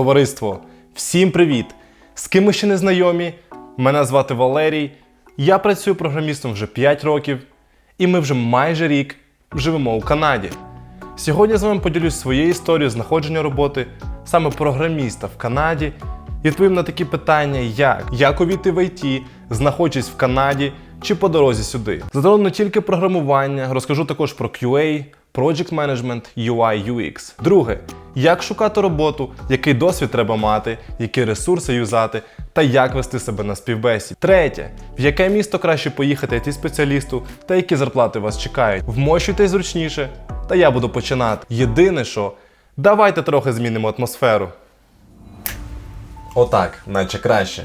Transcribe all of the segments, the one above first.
Товариство, всім привіт! З ким ми ще не знайомі? Мене звати Валерій. Я працюю програмістом вже 5 років, і ми вже майже рік живемо у Канаді. Сьогодні я з вами поділюсь своєю історією знаходження роботи саме програміста в Канаді і відповім на такі питання, як як увійти в ІТ, знаходячись в Канаді чи по дорозі сюди. Не тільки програмування, розкажу також про QA, Project Management, UI, UX. Друге, як шукати роботу, який досвід треба мати, які ресурси юзати та як вести себе на співбесід. Третє, в яке місто краще поїхати it спеціалісту та які зарплати вас чекають. Вмощуйтесь зручніше, та я буду починати. Єдине, що давайте трохи змінимо атмосферу. Отак, наче краще.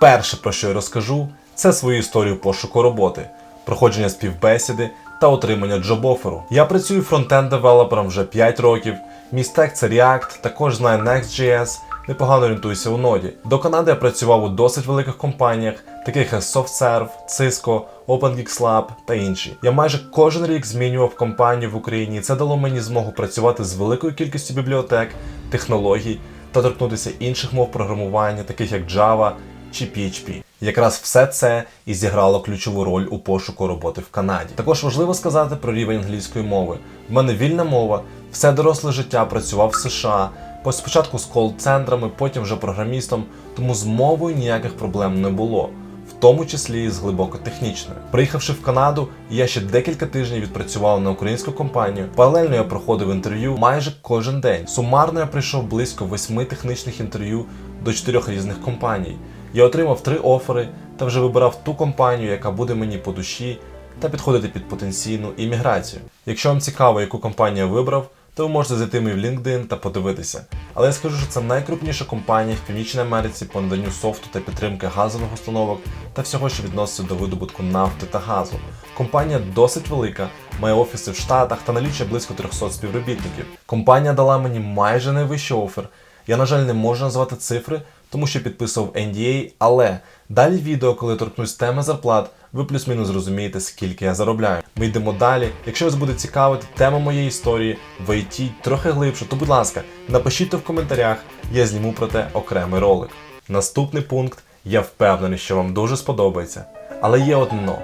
Перше, про що я розкажу, це свою історію пошуку роботи, проходження співбесіди та отримання джоб-оферу. Я працюю фронтенд-девелопером вже 5 років. Мій стек це React, також знаю Next.js, непогано орієнтуюся у ноді. До Канади я працював у досить великих компаніях, таких як SoftServe, Cisco, OpenGeeks та інші. Я майже кожен рік змінював компанію в Україні, і це дало мені змогу працювати з великою кількістю бібліотек, технологій та торкнутися інших мов програмування, таких як Java чи PHP. Якраз все це і зіграло ключову роль у пошуку роботи в Канаді. Також важливо сказати про рівень англійської мови. В мене вільна мова, все доросле життя працював в США. Спочатку з кол-центрами, потім вже програмістом, тому з мовою ніяких проблем не було, в тому числі і з глибоко технічною. Приїхавши в Канаду, я ще декілька тижнів відпрацював на українську компанію. Паралельно я проходив інтерв'ю майже кожен день. Сумарно я прийшов близько восьми технічних інтерв'ю до чотирьох різних компаній. Я отримав три офери та вже вибирав ту компанію, яка буде мені по душі та підходити під потенційну імміграцію. Якщо вам цікаво, яку компанію я вибрав, то ви можете зайти мій в LinkedIn та подивитися. Але я скажу, що це найкрупніша компанія в Північній Америці по наданню софту та підтримки газових установок та всього, що відноситься до видобутку нафти та газу. Компанія досить велика, має офіси в Штатах та налічує близько 300 співробітників. Компанія дала мені майже найвищий офер. Я, на жаль, не можу назвати цифри, тому що підписував NDA, але далі відео, коли торкнусь теми зарплат, ви плюс-мінус зрозумієте, скільки я заробляю. Ми йдемо далі. Якщо вас буде цікавити тема моєї історії в IT трохи глибше, то будь ласка, напишіть в коментарях, я зніму про те окремий ролик. Наступний пункт, я впевнений, що вам дуже сподобається. Але є одно,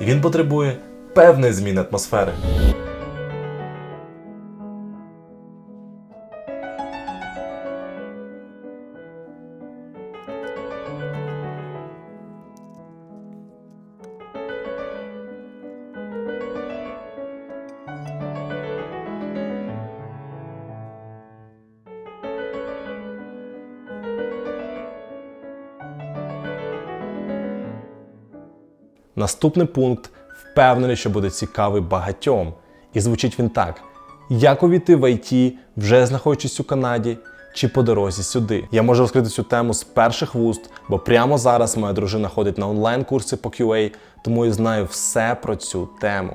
і він потребує певної зміни атмосфери. Наступний пункт. Впевнений, що буде цікавий багатьом. І звучить він так: як увійти в IT, вже знаходячись у Канаді, чи по дорозі сюди. Я можу розкрити цю тему з перших вуст, бо прямо зараз моя дружина ходить на онлайн-курси по QA, тому я знаю все про цю тему.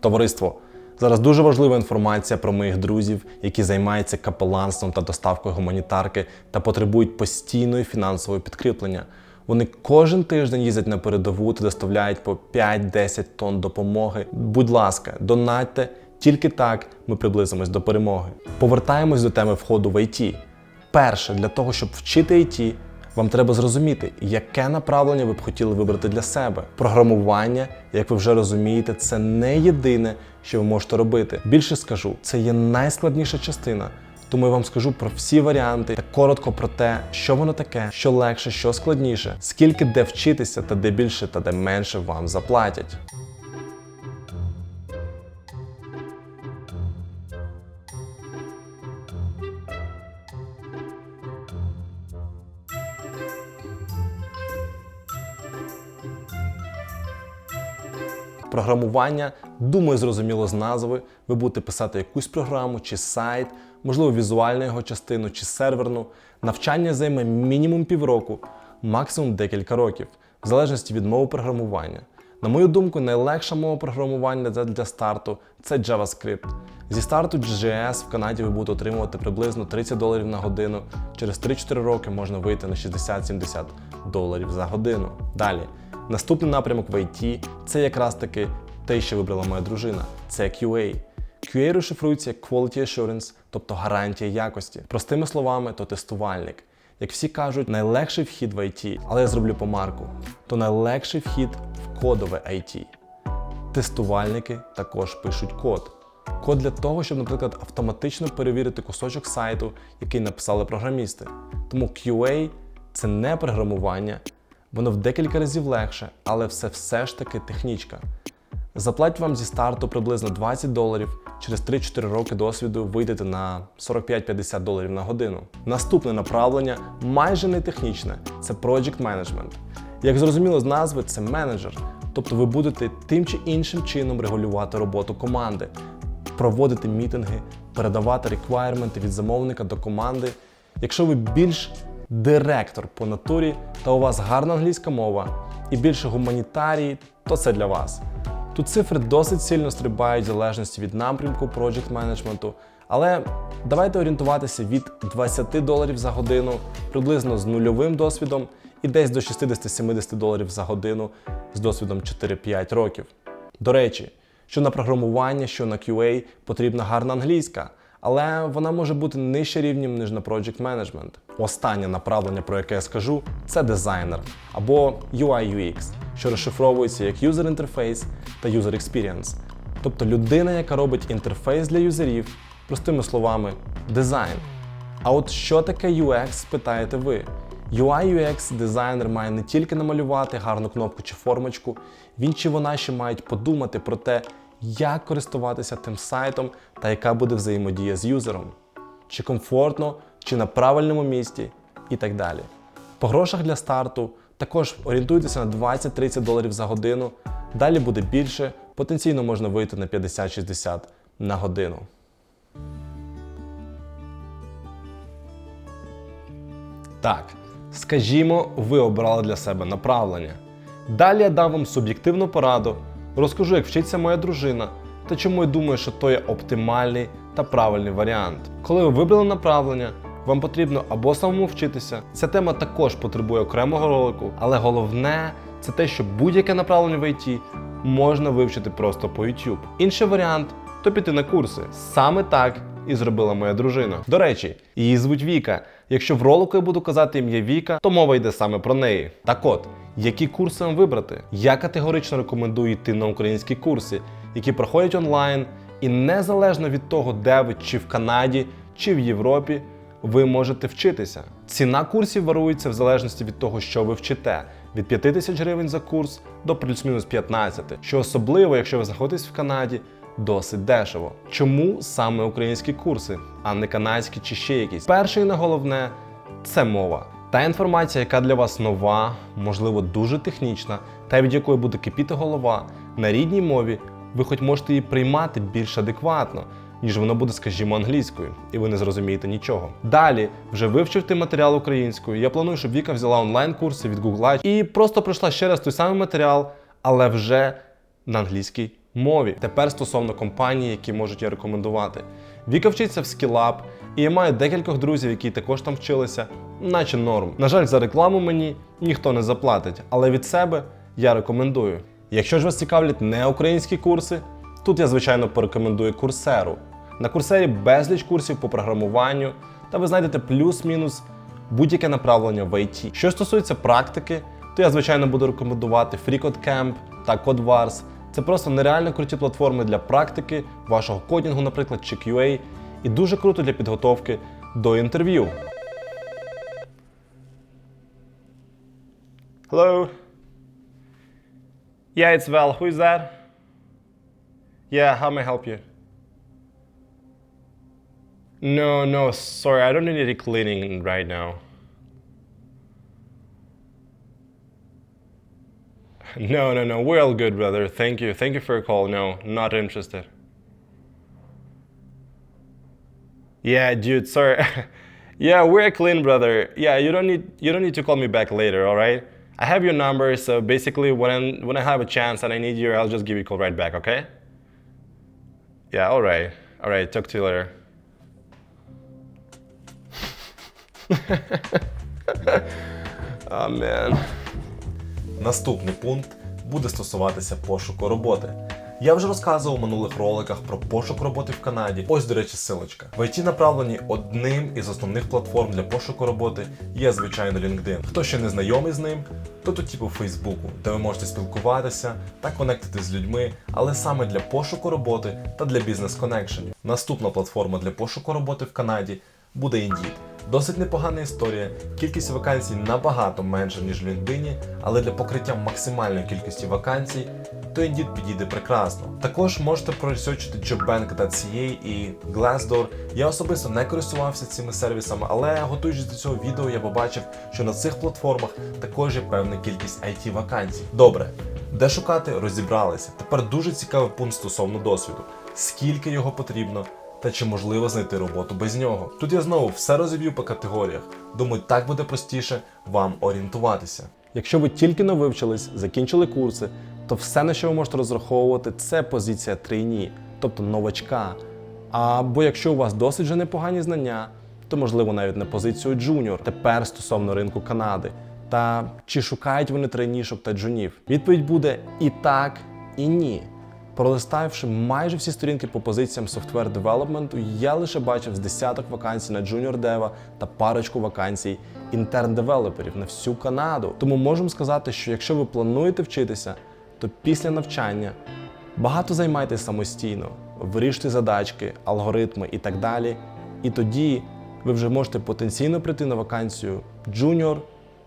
Товариство. Зараз дуже важлива інформація про моїх друзів, які займаються капеланством та доставкою гуманітарки та потребують постійної фінансової підкріплення. Вони кожен тиждень їздять на передову та доставляють по 5-10 тонн допомоги. Будь ласка, донатьте, тільки так ми приблизимось до перемоги. Повертаємось до теми входу в IT. Перше, для того, щоб вчити IT, вам треба зрозуміти, яке направлення ви б хотіли вибрати для себе. Програмування, як ви вже розумієте, це не єдине, що ви можете робити. Більше скажу, це є найскладніша частина. Тому я вам скажу про всі варіанти та коротко про те, що воно таке, що легше, що складніше, скільки де вчитися, та де більше, та де менше вам заплатять. Програмування, думаю, зрозуміло з назви. Ви будете писати якусь програму чи сайт, можливо, візуальну його частину чи серверну. Навчання займе мінімум півроку, максимум декілька років, в залежності від мови програмування. На мою думку, найлегша мова програмування для, старту це JavaScript. Зі старту JS в Канаді ви будете отримувати приблизно 30 доларів на годину. Через 3-4 роки можна вийти на 60-70 доларів за годину. Далі. Наступний напрямок в IT це якраз таки те, що вибрала моя дружина. Це QA. QA розшифрується як Quality Assurance, тобто гарантія якості. Простими словами, то тестувальник. Як всі кажуть, найлегший вхід в IT, але я зроблю помарку, то найлегший вхід в кодове IT. Тестувальники також пишуть код. Код для того, щоб, наприклад, автоматично перевірити кусочок сайту, який написали програмісти. Тому QA це не програмування, воно в декілька разів легше, але все все ж таки технічка. Заплатять вам зі старту приблизно 20 доларів. Через 3-4 роки досвіду вийдете на 45-50 доларів на годину. Наступне направлення майже не технічне це Project Management. Як зрозуміло з назви, це менеджер. Тобто ви будете тим чи іншим чином регулювати роботу команди, проводити мітинги, передавати реквайрменти від замовника до команди. Якщо ви більш директор по натурі та у вас гарна англійська мова і більше гуманітарії, то це для вас. Тут цифри досить сильно стрибають в залежності від напрямку project менеджменту, але давайте орієнтуватися від 20 доларів за годину, приблизно з нульовим досвідом, і десь до 60-70 доларів за годину з досвідом 4-5 років. До речі, що на програмування, що на QA потрібна гарна англійська, але вона може бути нижче рівнем, ніж на Project Management. Останнє направлення, про яке я скажу, це дизайнер або UI UX, що розшифровується як User Interface та User Experience. Тобто людина, яка робить інтерфейс для юзерів, простими словами, дизайн. А от що таке UX, спитаєте ви? UI UX дизайнер має не тільки намалювати гарну кнопку чи формочку, він чи вона ще мають подумати про те, як користуватися тим сайтом та яка буде взаємодія з юзером, чи комфортно, чи на правильному місці і так далі. По грошах для старту також орієнтуйтеся на 20-30 доларів за годину. Далі буде більше, потенційно можна вийти на 50-60 на годину. Так, скажімо, ви обрали для себе направлення. Далі я дам вам суб'єктивну пораду, розкажу, як вчиться моя дружина та чому я думаю, що то є оптимальний та правильний варіант. Коли ви вибрали направлення, вам потрібно або самому вчитися. Ця тема також потребує окремого ролику, але головне це те, що будь-яке направлення в IT можна вивчити просто по YouTube. Інший варіант то піти на курси. Саме так і зробила моя дружина. До речі, її звуть Віка. Якщо в ролику я буду казати ім'я Віка, то мова йде саме про неї. Так от, які курси вам вибрати? Я категорично рекомендую йти на українські курси, які проходять онлайн, і незалежно від того, де ви, чи в Канаді, чи в Європі, ви можете вчитися. Ціна курсів варується в залежності від того, що ви вчите. Від 5 тисяч гривень за курс до плюс-мінус 15, що особливо, якщо ви знаходитесь в Канаді, досить дешево. Чому саме українські курси, а не канадські чи ще якісь? Перше і не головне це мова. Та інформація, яка для вас нова, можливо, дуже технічна, та від якої буде кипіти голова на рідній мові, ви хоч можете її приймати більш адекватно, ніж воно буде, скажімо, англійською, і ви не зрозумієте нічого. Далі, вже вивчивши матеріал українською, я планую, щоб Віка взяла онлайн-курси від Google і просто пройшла ще раз той самий матеріал, але вже на англійській мові. Тепер стосовно компаній, які можуть я рекомендувати. Віка вчиться в SkillUp, і я маю декількох друзів, які також там вчилися, наче норм. На жаль, за рекламу мені ніхто не заплатить, але від себе я рекомендую. Якщо ж вас цікавлять не українські курси, тут я звичайно порекомендую курсеру. На курсері безліч курсів по програмуванню, та ви знайдете плюс-мінус будь-яке направлення в IT. Що стосується практики, то я звичайно буду рекомендувати FreeCodeCamp та CodeWars. Це просто нереально круті платформи для практики, вашого кодінгу, наприклад, чи QA, і дуже круто для підготовки до інтерв'ю. Hello. Yeah, it's Val. Who is that? Yeah, how may I help you? No, no, sorry, I don't need any cleaning right now. No, no, no, we're all good, brother. Thank you. Thank you for your call. No, not interested. Yeah, dude, sorry. yeah, we're clean, brother. Yeah, you don't need you don't need to call me back later, all right? I have your number, so basically when I'm, when I have a chance and I need you, I'll just give you a call right back, okay? Yeah, all right. All right, talk to you later. oh man. Наступний пункт буде стосуватися пошуку роботи. Я вже розказував у минулих роликах про пошук роботи в Канаді. Ось, до речі, силочка. В IT направлені одним із основних платформ для пошуку роботи є, звичайно, LinkedIn. Хто ще не знайомий з ним, то тут типу Фейсбуку, де ви можете спілкуватися та конектити з людьми, але саме для пошуку роботи та для бізнес-коннекшенів. Наступна платформа для пошуку роботи в Канаді буде Indeed. Досить непогана історія. Кількість вакансій набагато менша, ніж в LinkedIn, але для покриття максимальної кількості вакансій, то Indeed підійде прекрасно. Також можете проресерчити jobbank.ca і Glassdoor. Я особисто не користувався цими сервісами, але готуючись до цього відео, я побачив, що на цих платформах також є певна кількість IT вакансій. Добре, де шукати, розібралися. Тепер дуже цікавий пункт стосовно досвіду. Скільки його потрібно, та чи можливо знайти роботу без нього. Тут я знову все розіб'ю по категоріях. Думаю, так буде простіше вам орієнтуватися. Якщо ви тільки но вивчились, закінчили курси, то все, на що ви можете розраховувати, це позиція трейні, тобто новачка. Або якщо у вас досить вже непогані знання, то можливо навіть на позицію джуніор. Тепер стосовно ринку Канади. Та чи шукають вони трейнішок та джунів? Відповідь буде і так, і ні. Пролиставши майже всі сторінки по позиціям software development, я лише бачив з десяток вакансій на junior дева та парочку вакансій інтерн девелоперів на всю Канаду. Тому можемо сказати, що якщо ви плануєте вчитися, то після навчання багато займайтесь самостійно, вирішуйте задачки, алгоритми і так далі. І тоді ви вже можете потенційно прийти на вакансію junior,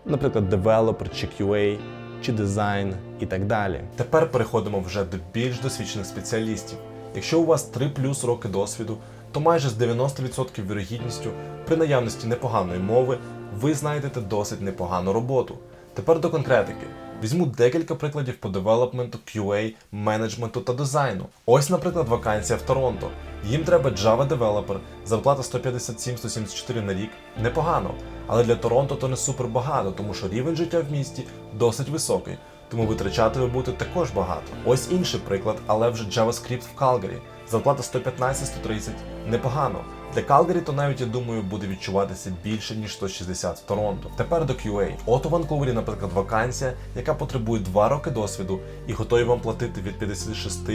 наприклад, девелопер чи QA, чи дизайн і так далі. Тепер переходимо вже до більш досвідчених спеціалістів. Якщо у вас 3 плюс роки досвіду, то майже з 90% вірогідністю при наявності непоганої мови ви знайдете досить непогану роботу. Тепер до конкретики. Візьму декілька прикладів по девелопменту, QA, менеджменту та дизайну. Ось, наприклад, вакансія в Торонто. Їм треба Java девелопер, зарплата 157-174 на рік. Непогано. Але для Торонто то не супер багато, тому що рівень життя в місті досить високий, тому витрачати ви будете також багато. Ось інший приклад, але вже JavaScript в Калгарі. Зарплата 115-130 непогано. Для Калгарі то навіть я думаю буде відчуватися більше ніж 160 в Торонто. Тепер до QA. От у Ванкувері, наприклад, вакансія, яка потребує 2 роки досвіду і готові вам платити від 56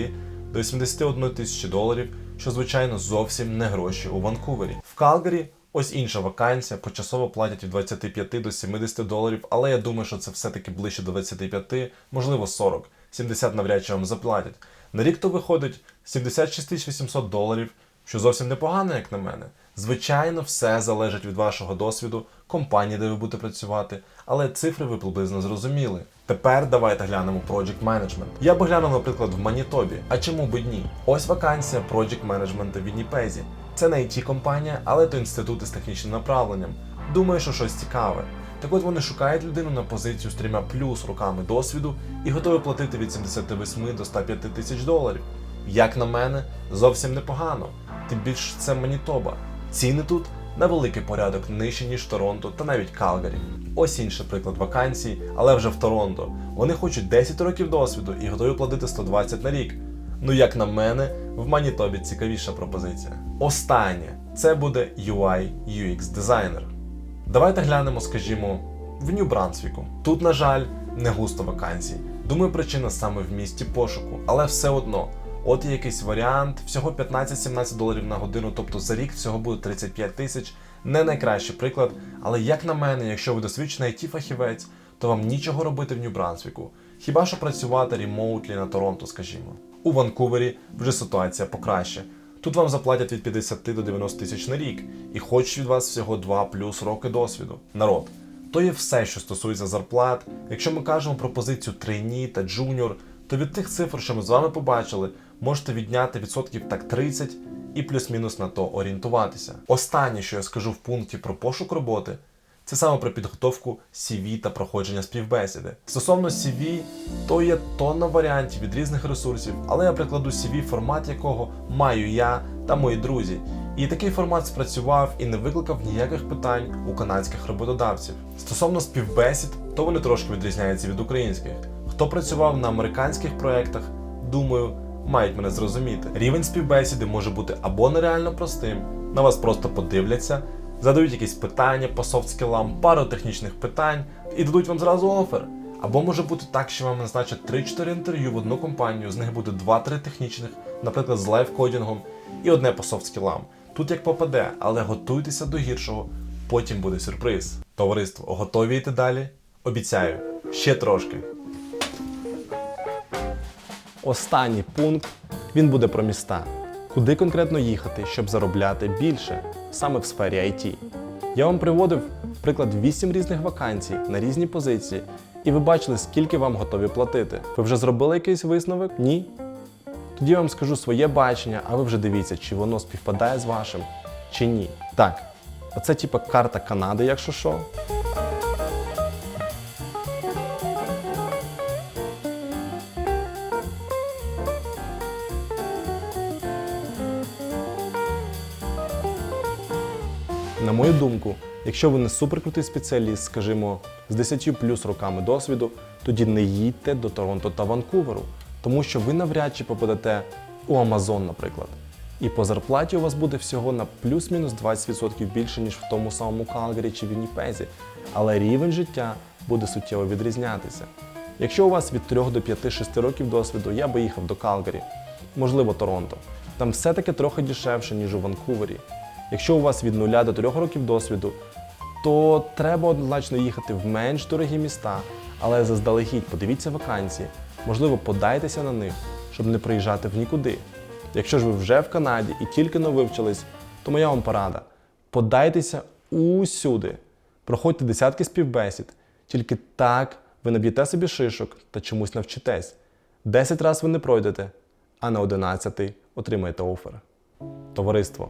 до 81 тисячі доларів, що звичайно зовсім не гроші у Ванкувері. В Калгарі ось інша вакансія, почасово платять від 25 до 70 доларів, але я думаю, що це все-таки ближче до 25, можливо 40. 70 навряд чи вам заплатять. На рік то виходить 76 800 доларів, що зовсім непогано, як на мене. Звичайно, все залежить від вашого досвіду, компанії, де ви будете працювати, але цифри ви приблизно зрозуміли. Тепер давайте глянемо Project Management. Я би глянув, наприклад, в Манітобі. А чому б ні? Ось вакансія Project Management в Вінніпезі. Це не it компанія, але то інститут із технічним направленням. Думаю, що щось цікаве. Так от вони шукають людину на позицію з трьома плюс роками досвіду і готові платити від 78 до 105 тисяч доларів. Як на мене, зовсім непогано. Тим більше це Манітоба. Ціни тут на великий порядок нижче, ніж Торонто та навіть Калгарі. Ось інший приклад вакансій, але вже в Торонто. Вони хочуть 10 років досвіду і готові платити 120 на рік. Ну, як на мене, в Манітобі цікавіша пропозиція. Останнє це буде UI UX дизайнер. Давайте глянемо, скажімо, в Нью-Брансвіку. Тут, на жаль, не густо вакансій. Думаю, причина саме в місті пошуку, але все одно. От є якийсь варіант, всього 15-17 доларів на годину, тобто за рік всього буде 35 тисяч. Не найкращий приклад, але як на мене, якщо ви досвідчений it фахівець, то вам нічого робити в Нью-Брансвіку. Хіба що працювати ремоутлі на Торонто, скажімо. У Ванкувері вже ситуація покраще. Тут вам заплатять від 50 до 90 тисяч на рік, і хочуть від вас всього 2 плюс роки досвіду. Народ, то є все, що стосується зарплат. Якщо ми кажемо про позицію трейні та джуніор, то від тих цифр, що ми з вами побачили, можете відняти відсотків так 30 і плюс-мінус на то орієнтуватися. Останнє, що я скажу в пункті про пошук роботи, це саме про підготовку CV та проходження співбесіди. Стосовно CV, то є тонна варіантів від різних ресурсів, але я прикладу CV, формат якого маю я та мої друзі. І такий формат спрацював і не викликав ніяких питань у канадських роботодавців. Стосовно співбесід, то вони трошки відрізняються від українських. Хто працював на американських проєктах, думаю, мають мене зрозуміти. Рівень співбесіди може бути або нереально простим, на вас просто подивляться, задають якісь питання по софт-скілам, пару технічних питань і дадуть вам зразу офер. Або може бути так, що вам назначать 3-4 інтерв'ю в одну компанію, з них буде 2-3 технічних, наприклад, з лайфкодінгом, і одне по софт-скілам. Тут як попаде, але готуйтеся до гіршого, потім буде сюрприз. Товариство, готові йти далі? Обіцяю, ще трошки. Останній пункт він буде про міста. Куди конкретно їхати, щоб заробляти більше саме в сфері IT. Я вам приводив приклад 8 різних вакансій на різні позиції, і ви бачили, скільки вам готові платити. Ви вже зробили якийсь висновок? Ні? Тоді я вам скажу своє бачення, а ви вже дивіться, чи воно співпадає з вашим, чи ні. Так, оце типа карта Канади, якщо що. На мою думку, якщо ви не суперкрутий спеціаліст, скажімо, з 10 плюс роками досвіду, тоді не їдьте до Торонто та Ванкуверу, тому що ви навряд чи попадете у Амазон, наприклад. І по зарплаті у вас буде всього на плюс-мінус 20% більше, ніж в тому самому Калгарі чи Вінніпезі, але рівень життя буде суттєво відрізнятися. Якщо у вас від 3 до 5-6 років досвіду, я би їхав до Калгарі, можливо, Торонто. Там все-таки трохи дешевше, ніж у Ванкувері. Якщо у вас від 0 до 3 років досвіду, то треба однозначно їхати в менш дорогі міста, але заздалегідь подивіться вакансії, можливо, подайтеся на них, щоб не приїжджати в нікуди. Якщо ж ви вже в Канаді і тільки но вивчились, то моя вам порада: подайтеся усюди, проходьте десятки співбесід, тільки так ви наб'єте собі шишок та чомусь навчитесь. Десять разів ви не пройдете, а на одинадцятий отримаєте офер. Товариство,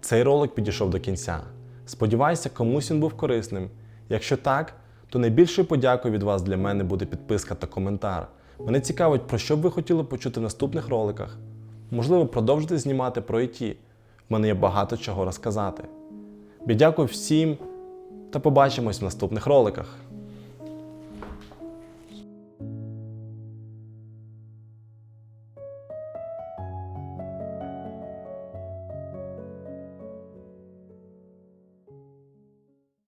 цей ролик підійшов до кінця. Сподіваюся, комусь він був корисним. Якщо так, то найбільшою подякою від вас для мене буде підписка та коментар. Мене цікавить, про що б ви хотіли почути в наступних роликах. Можливо, продовжити знімати про IT. В мене є багато чого розказати. Я дякую всім та побачимось в наступних роликах.